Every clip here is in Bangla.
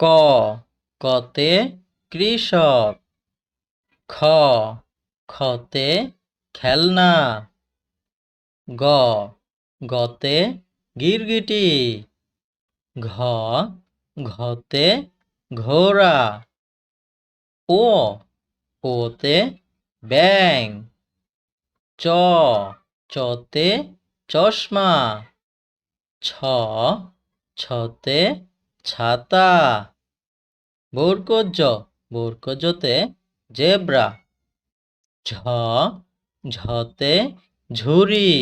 ক, কতে কৃষক, খ, খতে খেলনা, গ, গতে গিরগিটি, ঘ, ঘতে ঘোড়া, ও ওতে ব্যাং চ, চতে চশমা, ছ, ছতে ছাতা। বরকজ, বরকজতে জেব্রা। ঝ, ঝতে ঝুরি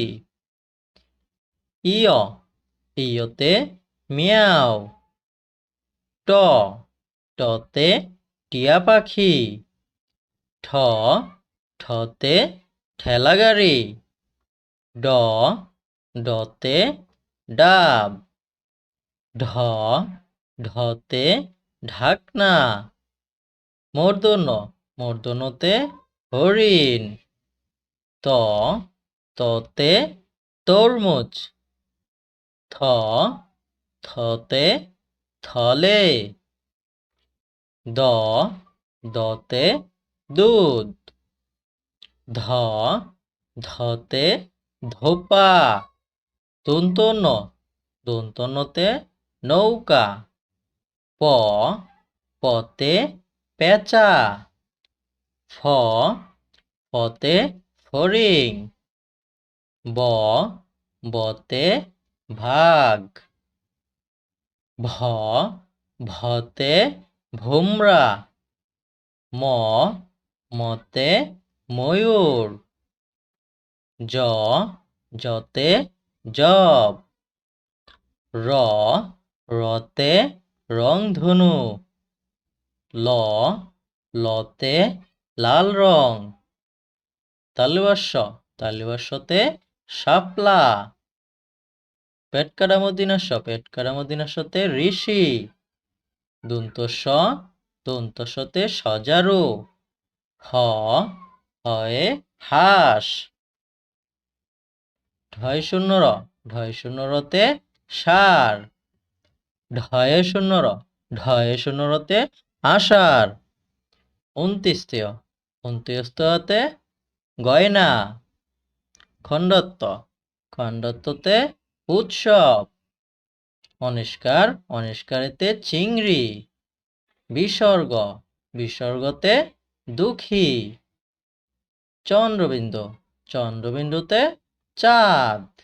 ইয়, ইয়তে মিয়াও। ট, টতে টিয়া পাখি। ঠ, ঠতে ঠেলাগাড়ি। ড, ডতে ডাব। ঢ ঢতে ঢাকনা। মূর্ধন্য মর্দনতে হরিণ। ত, ততে তরমুজ। থ, থতে থলে। দ, দতে দুধ। ধ, ধতে ধোপা। দন্তন্য দন্তন্যতে নৌকা। প, পতে পেঁচা, ফ ফতে ফড়িং, ব, বতে ভাগ, ভ, ভতে ভোমরা, ম, মতে ময়ূর, জ, জতে জব, র, রতে রংধনু। ল, লতে লাল রং। তালবাস্য তালবাস্যতে শাপলা। পেট কারামদিনাস্য পেট কারামদিনাস্যতে ঋষি। দন্তস্ব দন্তস্বতে সজারু। হ হয়ে হাঁস। ঢয় শূন্য র ঢয় শূন্য রতে সার। ঢয়ে শূন্য র ঢয়ে শূন্য রতে আষাঢ়। উনত্রিশতীয় উনত্রিশতে গয়না। খণ্ডত্ব, খণ্ডত্বতে উৎসব। অনিষ্কার, অনিষ্কারেতে চিংড়ি। বিসর্গ, বিসর্গতে দুঃখী। চন্দ্রবিন্দু, চন্দ্রবিন্দুতে চাঁদ।